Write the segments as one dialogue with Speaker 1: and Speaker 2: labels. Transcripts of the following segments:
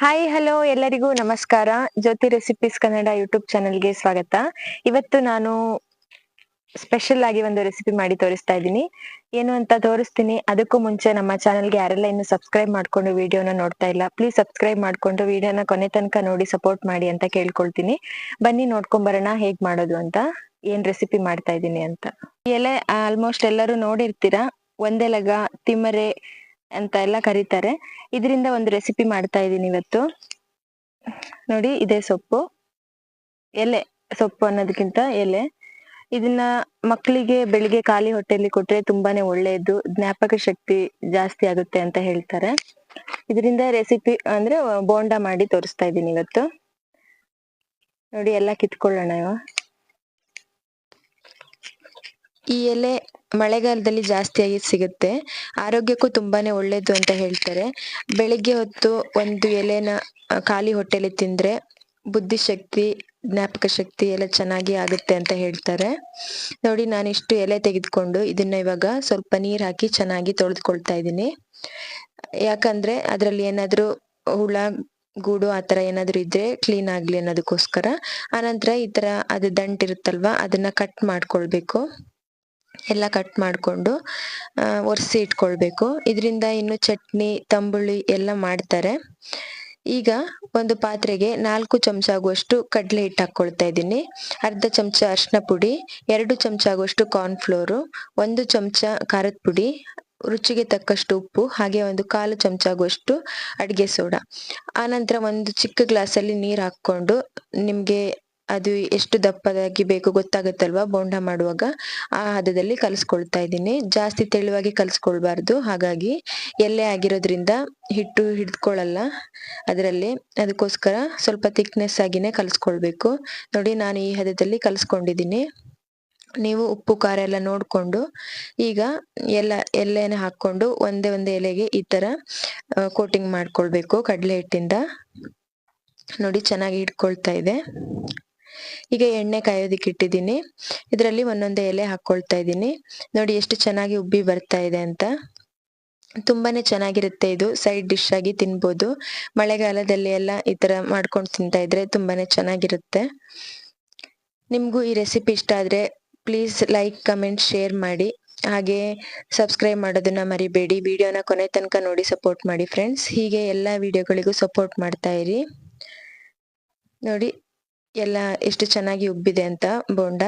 Speaker 1: Hi hello ಎಲ್ಲರಿಗೂ ನಮಸ್ಕಾರ. ಜ್ಯೋತಿ recipes Kannada YouTube ಚಾನೆಲ್ಗೆ ಸ್ವಾಗತ. ಇವತ್ತು ನಾನು ಸ್ಪೆಷಲ್ ಆಗಿ ಒಂದು ರೆಸಿಪಿ ಮಾಡಿ ತೋರಿಸ್ತಾ ಇದ್ದೀನಿ. ಏನು ಅಂತ ತೋರಿಸ್ತೀನಿ, ಅದಕ್ಕೂ ಮುಂಚೆ ನಮ್ಮ ಚಾನೆಲ್ಗೆ ಯಾರೆಲ್ಲ ಇನ್ನು ಸಬ್ಸ್ಕ್ರೈಬ್ ಮಾಡ್ಕೊಂಡು ವಿಡಿಯೋನ ನೋಡ್ತಾ ಇಲ್ಲ ಪ್ಲೀಸ್ ಸಬ್ಸ್ಕ್ರೈಬ್ ಮಾಡ್ಕೊಂಡು ವಿಡಿಯೋನ ಕೊನೆ ತನಕ ನೋಡಿ ಸಪೋರ್ಟ್ ಮಾಡಿ ಅಂತ ಕೇಳ್ಕೊಳ್ತೀನಿ. ಬನ್ನಿ ನೋಡ್ಕೊಂಡ್ ಬರೋಣ, ಹೇಗ್ ಮಾಡೋದು ಅಂತ, ಏನ್ ರೆಸಿಪಿ ಮಾಡ್ತಾ ಇದ್ದೀನಿ ಅಂತ. ಎಲೆ ಆಲ್ಮೋಸ್ಟ್ ಎಲ್ಲರೂ ನೋಡಿರ್ತೀರಾ? ಒಂದೆಲಗ ತಿಮ್ಮರೆ ಅಂತ ಎಲ್ಲ ಕರೀತಾರೆ. ಇದರಿಂದ ಒಂದು ರೆಸಿಪಿ ಮಾಡ್ತಾ ಇದ್ದೀನಿ ಇವತ್ತು. ನೋಡಿ, ಇದೇ ಸೊಪ್ಪು. ಎಲೆ, ಸೊಪ್ಪು ಅನ್ನೋದಕ್ಕಿಂತ ಎಲೆ. ಇದನ್ನ ಮಕ್ಕಳಿಗೆ ಬೆಳಿಗ್ಗೆ ಖಾಲಿ ಹೊಟ್ಟೆಯಲ್ಲಿ ಕೊಟ್ರೆ ತುಂಬಾನೇ ಒಳ್ಳೆಯದು ಜ್ಞಾಪಕ ಶಕ್ತಿ ಜಾಸ್ತಿ ಆಗುತ್ತೆ ಅಂತ ಹೇಳ್ತಾರೆ. ಇದರಿಂದ ರೆಸಿಪಿ ಅಂದ್ರೆ ಬೋಂಡ ಮಾಡಿ ತೋರಿಸ್ತಾ ಇದ್ದೀನಿ ಇವತ್ತು. ನೋಡಿ, ಎಲ್ಲ ಕಿತ್ಕೊಳ್ಳೋಣ ಈ ಎಲೆ ಮಳೆಗಾಲದಲ್ಲಿ ಜಾಸ್ತಿಯಾಗಿ ಸಿಗುತ್ತೆ. ಆರೋಗ್ಯಕ್ಕೂ ತುಂಬಾನೇ ಒಳ್ಳೇದು ಅಂತ ಹೇಳ್ತಾರೆ. ಬೆಳಿಗ್ಗೆ ಹೊತ್ತು ಒಂದು ಎಲೆನ ಖಾಲಿ ಹೊಟ್ಟೆಲಿ ತಿಂದ್ರೆ ಬುದ್ಧಿಶಕ್ತಿ ಜ್ಞಾಪಕ ಶಕ್ತಿ ಎಲ್ಲ ಚೆನ್ನಾಗಿ ಆಗುತ್ತೆ ಅಂತ ಹೇಳ್ತಾರೆ. ನೋಡಿ, ನಾನು ಇಷ್ಟು ಎಲೆ ತೆಗೆದುಕೊಂಡು ಇದನ್ನ ಇವಾಗ ಸ್ವಲ್ಪ ನೀರ್ ಹಾಕಿ ಚೆನ್ನಾಗಿ ತೊಳೆದುಕೊಳ್ತಾ ಇದ್ದೀನಿ. ಯಾಕಂದ್ರೆ ಅದರಲ್ಲಿ ಏನಾದರೂ ಹುಳ, ಗೂಡು ಆ ತರ ಏನಾದ್ರು ಇದ್ರೆ ಕ್ಲೀನ್ ಆಗ್ಲಿ ಅನ್ನೋದಕ್ಕೋಸ್ಕರ. ಆನಂತರ ಈ ತರ ಅದು ದಂಟಿರುತ್ತಲ್ವಾ ಅದನ್ನ ಕಟ್ ಮಾಡ್ಕೊಳ್ಬೇಕು. ಎಲ್ಲ ಕಟ್ ಮಾಡಿಕೊಂಡು ಒರೆಸಿ ಇಟ್ಕೊಳ್ಬೇಕು. ಇದರಿಂದ ಇನ್ನು ಚಟ್ನಿ, ತಂಬುಳಿ ಎಲ್ಲ ಮಾಡ್ತಾರೆ. ಈಗ ಒಂದು ಪಾತ್ರೆಗೆ ನಾಲ್ಕು ಚಮಚ ಆಗುವಷ್ಟು ಕಡಲೆ ಹಿಟ್ಟು ಹಾಕ್ಕೊಳ್ತಾ ಇದ್ದೀನಿ. ಅರ್ಧ ಚಮಚ ಅರಿಶಿನ ಪುಡಿ, ಎರಡು ಚಮಚ ಆಗುವಷ್ಟು ಕಾರ್ನ್ಫ್ಲೋರು ಒಂದು ಚಮಚ ಖಾರದ ಪುಡಿ, ರುಚಿಗೆ ತಕ್ಕಷ್ಟು ಉಪ್ಪು, ಹಾಗೆ ಒಂದು ಕಾಲು ಚಮಚ ಆಗುವಷ್ಟು ಅಡಿಗೆ ಸೋಡಾ. ಆನಂತರ ಒಂದು ಚಿಕ್ಕ ಗ್ಲಾಸಲ್ಲಿ ನೀರು ಹಾಕ್ಕೊಂಡು ನಿಮ್ಗೆ ಅದು ಎಷ್ಟು ದಪ್ಪದಾಗಿ ಬೇಕು ಗೊತ್ತಾಗುತ್ತಲ್ವಾ ಬೋಂಡ ಮಾಡುವಾಗ? ಆ ಹದದಲ್ಲಿ ಕಲಿಸ್ಕೊಳ್ತಾ ಇದ್ದೀನಿ. ಜಾಸ್ತಿ ತೆಳುವಾಗಿ ಕಲಿಸ್ಕೊಳ್ಬಾರ್ದು. ಹಾಗಾಗಿ ಎಲೆ ಆಗಿರೋದ್ರಿಂದ ಹಿಟ್ಟು ಹಿಡ್ಕೊಳ್ಳಲ್ಲ ಅದರಲ್ಲಿ ಅದಕ್ಕೋಸ್ಕರ ಸ್ವಲ್ಪ ಥಿಕ್ನೆಸ್ ಆಗಿನೇ ಕಲಿಸ್ಕೊಳ್ಬೇಕು. ನೋಡಿ ನಾನು ಈ ಹದದಲ್ಲಿ ಕಲಿಸ್ಕೊಂಡಿದ್ದೀನಿ. ನೀವು ಉಪ್ಪು, ಖಾರ ಎಲ್ಲ ನೋಡಿಕೊಂಡು ಈಗ ಎಲ್ಲ ಎಲೆನ ಹಾಕ್ಕೊಂಡು ಒಂದೇ ಒಂದು ಎಲೆಗೆ ಈ ಥರ ಕೋಟಿಂಗ್ ಮಾಡ್ಕೊಳ್ಬೇಕು ಕಡಲೆ ಹಿಟ್ಟಿಂದ. ನೋಡಿ ಚೆನ್ನಾಗಿ ಇಟ್ಕೊಳ್ತಾ ಇದೆ. ಈಗ ಎಣ್ಣೆ ಕಾಯೋದಿಕ್ಕೆ ಇಟ್ಟಿದ್ದೀನಿ. ಇದರಲ್ಲಿ ಒಂದೊಂದೇ ಎಲೆ ಹಾಕ್ಕೊಳ್ತಾ ಇದ್ದೀನಿ. ನೋಡಿ ಎಷ್ಟು ಚೆನ್ನಾಗಿ ಉಬ್ಬಿ ಬರ್ತಾ ಇದೆ ಅಂತ. ತುಂಬಾನೇ ಚೆನ್ನಾಗಿರುತ್ತೆ ಇದು. ಸೈಡ್ ಡಿಶ್ ಆಗಿ ತಿನ್ಬೋದು. ಮಳೆಗಾಲದಲ್ಲಿ ಎಲ್ಲ ಈ ತರ ಮಾಡ್ಕೊಂಡು ತಿಂತಾ ಇದ್ರೆ ತುಂಬಾನೇ ಚೆನ್ನಾಗಿರುತ್ತೆ. ನಿಮ್ಗೂ ಈ ರೆಸಿಪಿ ಇಷ್ಟ ಆದ್ರೆ ಪ್ಲೀಸ್ ಲೈಕ್, ಕಮೆಂಟ್, ಶೇರ್ ಮಾಡಿ. ಹಾಗೆ ಸಬ್ಸ್ಕ್ರೈಬ್ ಮಾಡೋದನ್ನ ಮರಿಬೇಡಿ. ವಿಡಿಯೋನ ಕೊನೆ ತನಕ ನೋಡಿ ಸಪೋರ್ಟ್ ಮಾಡಿ ಫ್ರೆಂಡ್ಸ್. ಹೀಗೆ ಎಲ್ಲ ವಿಡಿಯೋಗಳಿಗೂ ಸಪೋರ್ಟ್ ಮಾಡ್ತಾ ಇರಿ. ನೋಡಿ ಎಲ್ಲ ಎಷ್ಟು ಚೆನ್ನಾಗಿ ಉಬ್ಬಿದೆ ಅಂತ ಬೋಂಡ.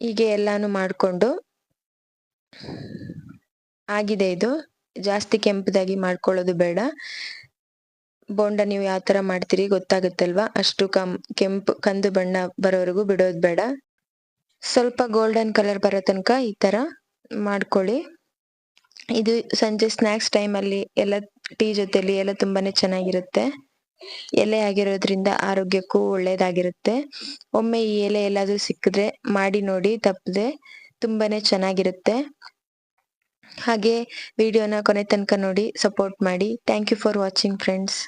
Speaker 1: ಹೀಗೆ ಎಲ್ಲಾನು ಮಾಡ್ಕೊಂಡು ಆಗಿದೆ ಇದು. ಜಾಸ್ತಿ ಕೆಂಪದಾಗಿ ಮಾಡ್ಕೊಳ್ಳೋದು ಬೇಡ. ಬೋಂಡ ನೀವು ಯಾವ ತರ ಮಾಡ್ತೀರಿ ಗೊತ್ತಾಗುತ್ತಲ್ವಾ? ಅಷ್ಟು ಕಂ, ಕೆಂಪು, ಕಂದು ಬಣ್ಣ ಬರೋವರೆಗೂ ಬಿಡೋದು ಬೇಡ. ಸ್ವಲ್ಪ ಗೋಲ್ಡನ್ ಕಲರ್ ಬರೋ ತನಕ ಈ ತರ ಮಾಡ್ಕೊಳ್ಳಿ. ಇದು ಸಂಜೆ ಸ್ನಾಕ್ಸ್ ಟೈಮಲ್ಲಿ ಎಲ್ಲ ಟೀ ಜೊತೆಲಿ ಎಲ್ಲ ತುಂಬಾನೇ ಚೆನ್ನಾಗಿರುತ್ತೆ. ಎಲೆ ಆಗಿರೋದ್ರಿಂದ ಆರೋಗ್ಯಕ್ಕೂ ಒಳ್ಳೇದಾಗಿರುತ್ತೆ. ಒಮ್ಮೆ ಈ ಎಲೆ ಎಲ್ಲಾದ್ರೂ ಸಿಕ್ಕಿದ್ರೆ ಮಾಡಿ ನೋಡಿ ತಪ್ಪದೆ ತುಂಬಾನೇ ಚೆನ್ನಾಗಿರುತ್ತೆ. ಹಾಗೆ ವಿಡಿಯೋನ ಕೊನೆ ತನಕ ನೋಡಿ, ಸಪೋರ್ಟ್ ಮಾಡಿ. Thank you for watching friends